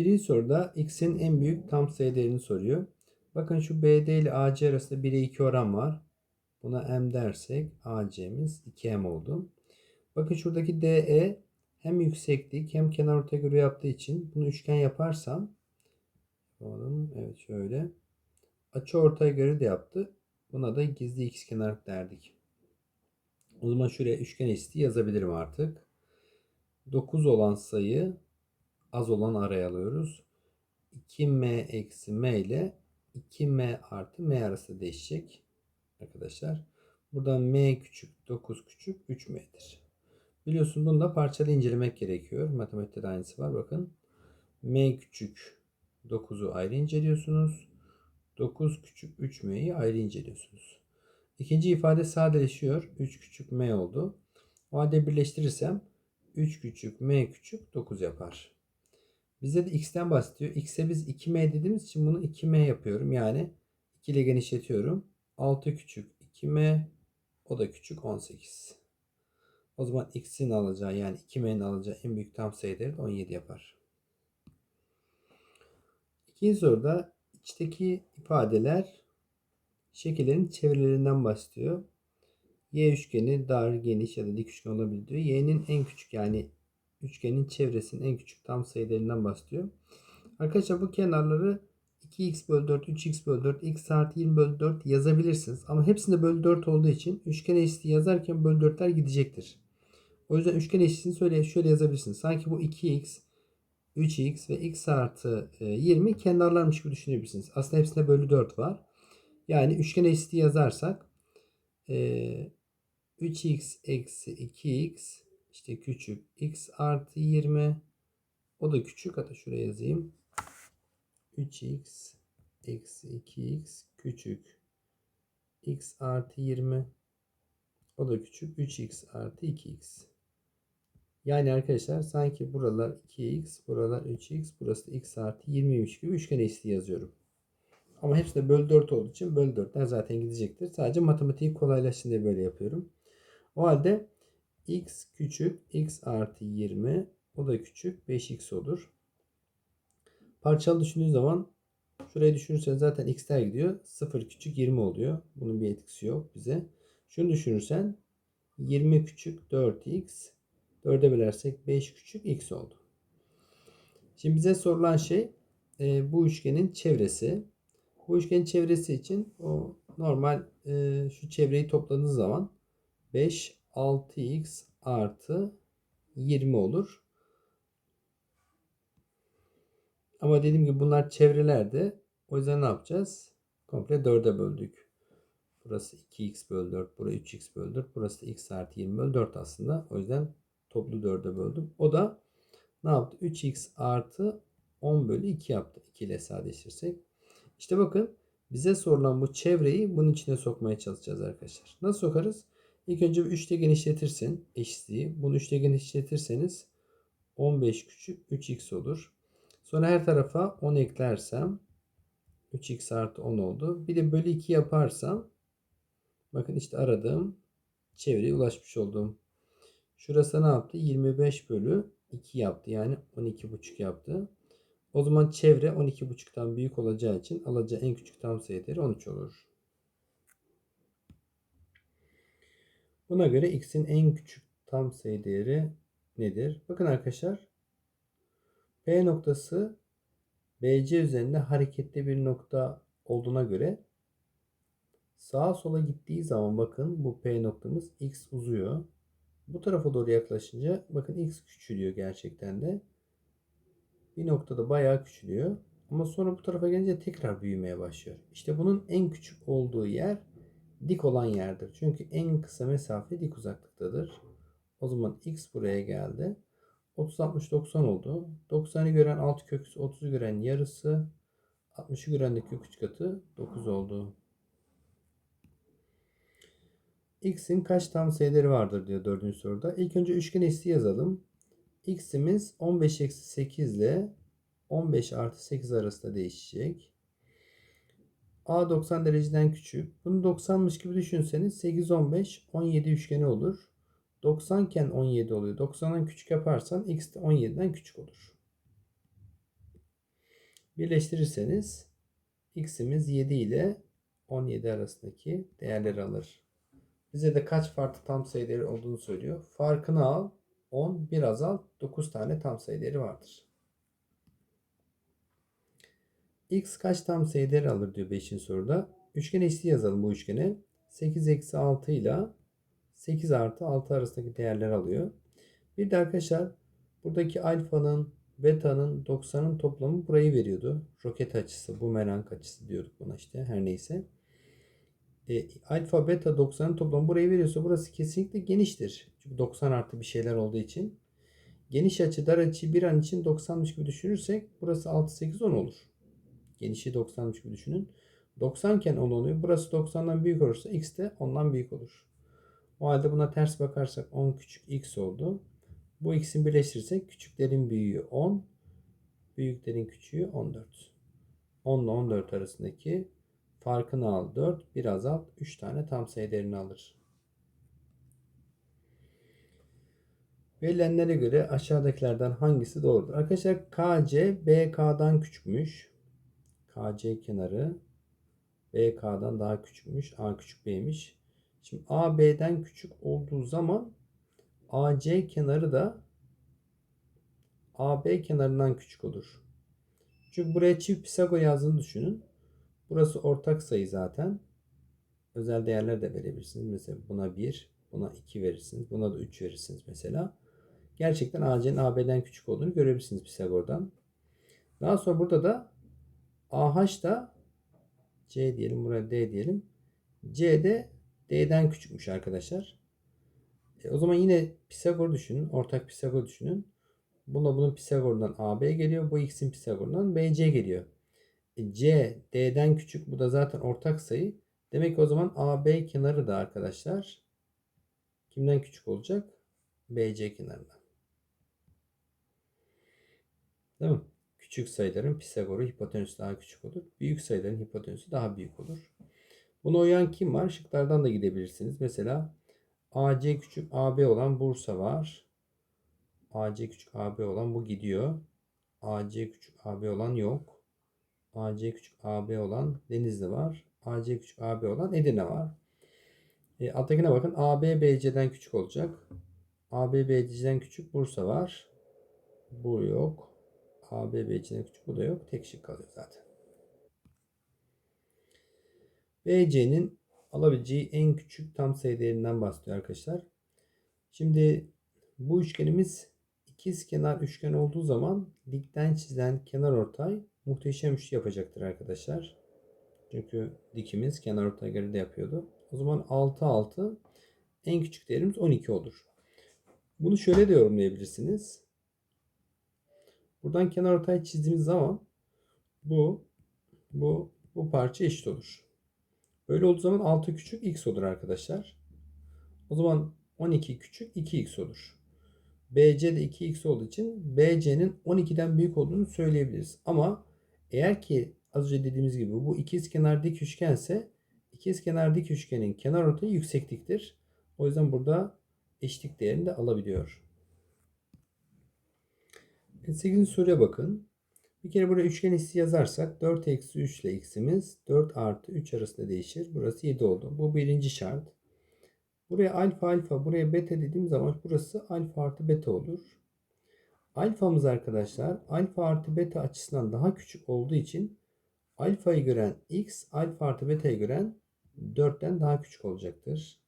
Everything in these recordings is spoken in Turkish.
Birinci soruda x'in en büyük tam sayı değerini soruyor. Bakın şu BD ile AC arasında 1'e 2 oran var. Buna m dersek AC'miz 2m oldu. Bakın şuradaki DE hem yükseklik hem kenar ortaya göre yaptığı için bunu üçgen yaparsam yapalım. Evet şöyle. Açı ortaya göre de yaptı. Buna da gizli ikizkenar derdik. O zaman şuraya üçgen isti yazabilirim artık. 9 olan sayı az olan araya alıyoruz. 2m eksi m ile 2m artı m arası değişecek arkadaşlar. Buradan m küçük 9 küçük 3m'dir. Biliyorsun bunu da parçalı incelemek gerekiyor. Matematikte de aynısı var. Bakın m küçük 9'u ayrı inceliyorsunuz. 9 küçük 3m'yi ayrı inceliyorsunuz. İkinci ifade sadeleşiyor. 3 küçük m oldu. O halde birleştirirsem 3 küçük m küçük 9 yapar. Bize de x'ten bahsediyor. x'e biz 2m dediğimiz için bunu 2m yapıyorum. Yani 2 ile genişletiyorum. 6 küçük 2m o da küçük 18. O zaman x'in alacağı yani 2m'nin alacağı en büyük tam sayı değeri de 17 yapar. İkinci soruda içteki ifadeler şekillerin çevrelerinden bahsediyor. Y üçgeni dar, geniş ya da dik üçgen olabilir diyor. Y'nin en küçük yani üçgenin çevresinin en küçük tam sayılarından bahsediyor. Arkadaşlar bu kenarları 2x bölü 4, 3x bölü 4, x artı 20 bölü 4 yazabilirsiniz. Ama hepsinde bölü 4 olduğu için üçgen eşitliği yazarken bölü 4'ler gidecektir. O yüzden üçgen eşitliğini şöyle, şöyle yazabilirsiniz. Sanki bu 2x, 3x ve x artı 20 kenarlarmış gibi düşünebilirsiniz. Aslında hepsinde bölü 4 var. Yani üçgen eşitliği yazarsak 3x eksi 2x işte küçük x artı 20 o da küçük hatta şuraya yazayım 3x eksi 2x küçük x artı 20 o da küçük 3x artı 2x yani arkadaşlar sanki buralar 2x buralar 3x burası da x artı 20'ymiş gibi üçgen eşitliği yazıyorum. Ama hepsi de bölü 4 olduğu için bölü 4'ler zaten gidecektir. Sadece matematiği kolaylaşsın diye böyle yapıyorum. O halde x küçük x artı 20 o da küçük 5x olur. Parçalı düşündüğün zaman şurayı düşünürsen zaten x'ler gidiyor. 0 küçük 20 oluyor. Bunun bir etkisi yok bize. Şunu düşünürsen 20 küçük 4x 4'e bölersek 5 küçük x oldu. Şimdi bize sorulan şey e, bu üçgenin çevresi. Bu üçgenin çevresi için o normal e, şu çevreyi topladığınız zaman 5 6x artı 20 olur. Ama dediğim gibi bunlar çevrelerde. O yüzden ne yapacağız? Komple 4'e böldük. Burası 2x bölü 4. Burası 3x bölü 4. Burası da x artı 20 bölü 4 aslında. O yüzden toplu 4'e böldüm. O da ne yaptı? 3x artı 10 bölü 2 yaptı. 2 ile sadeleştirirsek. İşte bakın bize sorulan bu çevreyi bunun içine sokmaya çalışacağız arkadaşlar. Nasıl sokarız? İlk önce 3 ile genişletirsin eşitliği. Bunu 3 ile genişletirseniz 15 küçük 3x olur. Sonra her tarafa 10 eklersem 3x artı 10 oldu. Bir de bölü 2 yaparsam bakın işte aradığım çevreye ulaşmış oldum. Şurası ne yaptı? 25 bölü 2 yaptı. Yani 12,5 yaptı. O zaman çevre 12,5'tan büyük olacağı için alacağı en küçük tam sayı değeri 13 olur. Buna göre x'in en küçük tam sayı değeri nedir? Bakın arkadaşlar. P noktası BC üzerinde hareketli bir nokta olduğuna göre sağa sola gittiği zaman bakın bu P noktamız x uzuyor. Bu tarafa doğru yaklaşınca bakın x küçülüyor gerçekten de. Bir noktada bayağı küçülüyor. Ama sonra bu tarafa gelince tekrar büyümeye başlıyor. İşte bunun en küçük olduğu yer dik olan yerdir. Çünkü en kısa mesafe dik uzaklıktadır. O zaman x buraya geldi. 30 60 90 oldu. 90'ı gören 6 kök 30'u gören yarısı 60'ı gören de kök 3 katı 9 oldu. X'in kaç tam sayıları vardır diyor dördüncü soruda. İlk önce üçgen eşitliği yazalım. X'imiz 15 eksi 8 ile 15 artı 8 arasında değişecek. A 90 dereceden küçük. Bunu 90'mış gibi düşünseniz 8 15 17 üçgeni olur. 90 iken 17 oluyor. 90'dan küçük yaparsan x de 17'den küçük olur. Birleştirirseniz x'imiz 7 ile 17 arasındaki değerleri alır. Bize de kaç farklı tam sayı değeri olduğunu söylüyor. Farkını al. 10, 1 azalt. 9 tane tam sayı değeri vardır. X kaç tam sayı değeri alır diyor 5. soruda. Üçgen eşliği yazalım bu üçgene. 8 eksi 6 ile 8 artı 6 arasındaki değerleri alıyor. Bir de arkadaşlar buradaki alfanın, beta'nın, 90'ın toplamı burayı veriyordu. Roket açısı, bumerang açısı diyorduk buna işte her neyse. E, alfa, beta, 90'ın toplamı burayı veriyorsa burası kesinlikle geniştir. Çünkü 90 artı bir şeyler olduğu için. Geniş açı, dar açı bir an için 90'mış gibi düşünürsek burası 6, 8, 10 olur. Genişi 90'mış gibi düşünün. 90 iken 10 oluyor. Burası 90'dan büyük olursa x de 10'dan büyük olur. O halde buna ters bakarsak 10 küçük x oldu. Bu x'in birleştirirsek küçüklerin büyüğü 10, büyüklerin küçüğü 14. 10 ile 14 arasındaki farkını al 4, bir azalt 3 tane tam sayı değerini alır. Verilenlere göre aşağıdakilerden hangisi doğrudur? Arkadaşlar KC BK'dan küçükmüş. KC kenarı BK'dan daha küçükmüş. A küçük B'miş. Şimdi A B'den küçük olduğu zaman AC kenarı da AB kenarından küçük olur. Çünkü buraya çift Pisagor yazdığını düşünün. Burası ortak sayı zaten. Özel değerler de verebilirsiniz. Mesela buna 1, buna 2 verirsiniz. Buna da 3 verirsiniz mesela. Gerçekten AC'nin AB'den küçük olduğunu görebilirsiniz Pisagor'dan. Daha sonra burada da AH da C diyelim buraya D diyelim. C de D'den küçükmüş arkadaşlar. E, o zaman yine Pisagor düşünün. Ortak Pisagor düşünün. Buna bunun Pisagor'dan AB geliyor. Bu x'in Pisagor'dan BC geliyor. E, C D'den küçük. Bu da zaten ortak sayı. Demek ki o zaman AB kenarı da arkadaşlar kimden küçük olacak? BC kenarından. Değil mi? Küçük sayıların Pisagor'u hipotenüsü daha küçük olur. Büyük sayıların hipotenüsü daha büyük olur. Buna uyan kim var? Şıklardan da gidebilirsiniz. Mesela AC küçük AB olan Bursa var. AC küçük AB olan bu gidiyor. AC küçük AB olan yok. AC küçük AB olan Denizli var. AC küçük AB olan Edirne var. E, alttakine bakın. AB BC'den küçük olacak. AB BC'den küçük Bursa var. Bu yok. AB BC'den küçük bu da yok. Tek şık kalıyor zaten. BC'nin alabileceği en küçük tam sayı değerinden bahsediyor arkadaşlar. Şimdi bu üçgenimiz ikiz kenar üçgen olduğu zaman dikten çizilen kenar ortay muhteşem üçlü yapacaktır arkadaşlar. Çünkü dikimiz kenar ortaya göre de yapıyordu. O zaman 6 6 en küçük değerimiz 12 olur. Bunu şöyle de yorumlayabilirsiniz. Buradan kenar ortay çizdiğimiz zaman bu bu bu parça eşit olur. Böyle olduğu zaman 6 küçük x olur arkadaşlar. O zaman 12 küçük 2x olur. BC de 2x olduğu için BC'nin 12'den büyük olduğunu söyleyebiliriz. Ama eğer ki az önce dediğimiz gibi bu ikizkenar dik üçgense ikizkenar dik üçgenin kenar ortayı yüksekliktir. O yüzden burada eşitlik değerini de alabiliyor. 8. soruya bakın. Bir kere buraya üçgen hissi yazarsak 4 eksi 3 ile x'imiz 4 artı 3 arasında değişir. Burası 7 oldu. Bu birinci şart. Buraya alfa alfa buraya beta dediğim zaman burası alfa artı beta olur. Alfamız arkadaşlar alfa artı beta açısından daha küçük olduğu için alfayı gören x alfa artı beta'yı gören 4'ten daha küçük olacaktır.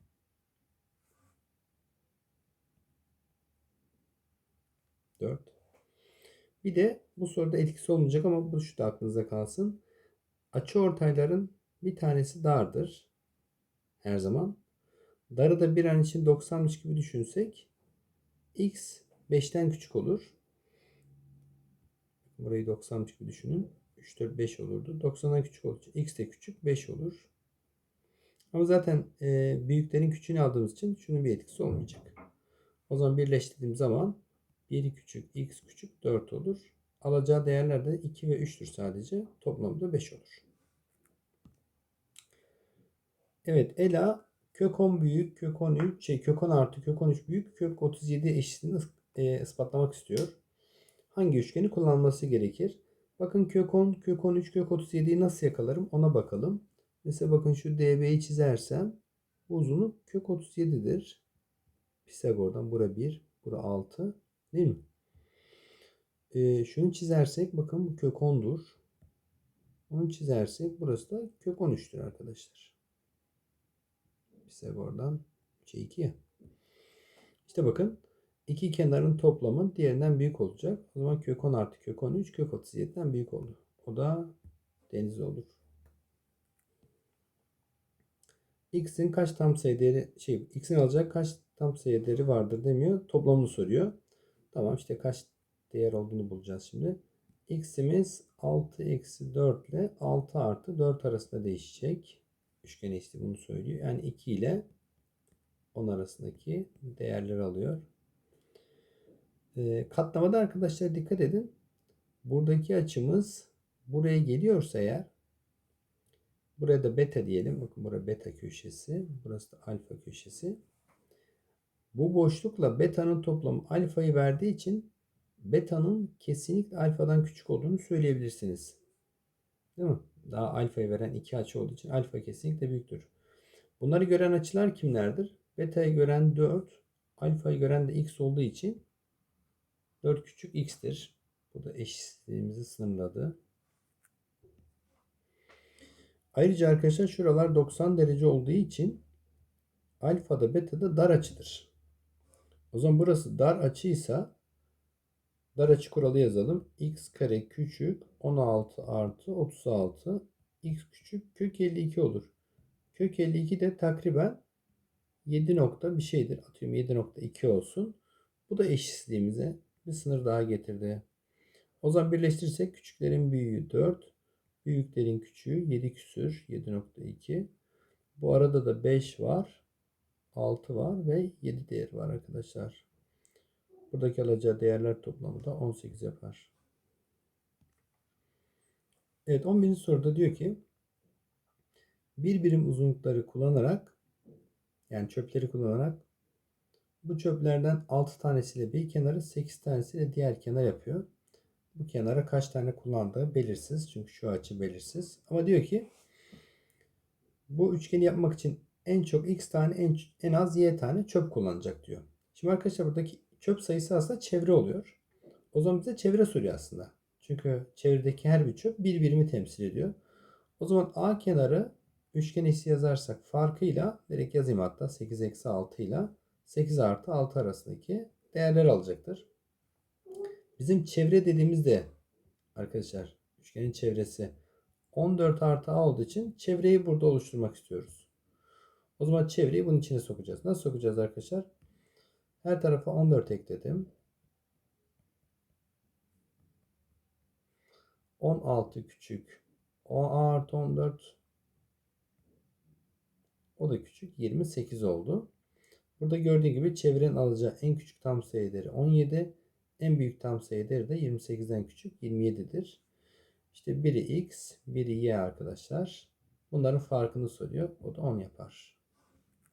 Dört. Bir de bu soruda etkisi olmayacak ama bu şu da aklınızda kalsın. Açı ortayların bir tanesi dardır. Her zaman. Darı da bir an için 90'mış gibi düşünsek x 5'ten küçük olur. Burayı 90'mış gibi düşünün. 3, 4, 5 olurdu. 90'dan küçük olacak. X de küçük 5 olur. Ama zaten e, büyüklerin küçüğünü aldığımız için şunun bir etkisi olmayacak. O zaman birleştirdiğim zaman 1 küçük x küçük 4 olur. Alacağı değerler de 2 ve 3'tür sadece. Toplamda 5 olur. Evet Ela kök 10 büyük, kök 13, şey kök 10 artı kök 13 büyük, kök 37 eşitliğini e, ispatlamak istiyor. Hangi üçgeni kullanması gerekir? Bakın kök 10, kök 13, kök 37'yi nasıl yakalarım ona bakalım. Mesela bakın şu DB'yi çizersem uzunluk kök 37'dir. Pisagor'dan bura 1, bura 6 değil mi? Ee, şunu çizersek bakın bu kök 10'dur. Onu çizersek burası da kök 13'tür arkadaşlar. Pisagor'dan şey 2 ya. İşte bakın iki kenarın toplamı diğerinden büyük olacak. O zaman kök 10 artı kök 13 kök 37'den büyük oldu. O da deniz olur. x'in kaç tam sayı değeri şey x'in alacak kaç tam sayı değeri vardır demiyor. Toplamını soruyor. Tamam işte kaç değer olduğunu bulacağız şimdi. x'imiz 6 eksi 4 ile 6 artı 4 arasında değişecek. Üçgen işte bunu söylüyor. Yani 2 ile 10 arasındaki değerleri alıyor. E, katlamada arkadaşlar dikkat edin. Buradaki açımız buraya geliyorsa eğer buraya da beta diyelim. Bakın burası beta köşesi. Burası da alfa köşesi. Bu boşlukla beta'nın toplamı alfayı verdiği için beta'nın kesinlikle alfadan küçük olduğunu söyleyebilirsiniz. Değil mi? Daha alfayı veren iki açı olduğu için alfa kesinlikle büyüktür. Bunları gören açılar kimlerdir? Beta'yı gören 4, alfayı gören de x olduğu için 4 küçük x'tir. Bu da eşitliğimizi sınırladı. Ayrıca arkadaşlar şuralar 90 derece olduğu için alfa da beta da dar açıdır. O zaman burası dar açıysa dar açı kuralı yazalım. x kare küçük 16 artı 36 x küçük kök 52 olur. Kök 52 de takriben 7 nokta bir şeydir. Atıyorum 7.2 olsun. Bu da eşitliğimize bir sınır daha getirdi. O zaman birleştirirsek küçüklerin büyüğü 4. Büyüklerin küçüğü 7 küsür 7.2. Bu arada da 5 var. 6 var ve 7 değer var arkadaşlar. Buradaki alacağı değerler toplamı da 18 yapar. Evet 11. soruda diyor ki bir birim uzunlukları kullanarak yani çöpleri kullanarak bu çöplerden 6 tanesiyle bir kenarı 8 tanesiyle diğer kenar yapıyor. Bu kenara kaç tane kullandığı belirsiz. Çünkü şu açı belirsiz. Ama diyor ki bu üçgeni yapmak için en çok x tane en, en az y tane çöp kullanacak diyor. Şimdi arkadaşlar buradaki çöp sayısı aslında çevre oluyor. O zaman bize çevre soruyor aslında. Çünkü çevredeki her bir çöp bir birimi temsil ediyor. O zaman A kenarı üçgen eksi yazarsak farkıyla direkt yazayım hatta 8 eksi 6 ile 8 artı 6 arasındaki değerler alacaktır. Bizim çevre dediğimizde arkadaşlar üçgenin çevresi 14 artı A olduğu için çevreyi burada oluşturmak istiyoruz. O zaman çevreyi bunun içine sokacağız. Nasıl sokacağız arkadaşlar? Her tarafa 14 ekledim. 16 küçük. O artı 14. O da küçük. 28 oldu. Burada gördüğü gibi çevrenin alacağı en küçük tam sayı değeri 17. En büyük tam sayı değeri de 28'den küçük 27'dir. İşte biri x, biri y arkadaşlar. Bunların farkını soruyor. O da 10 yapar.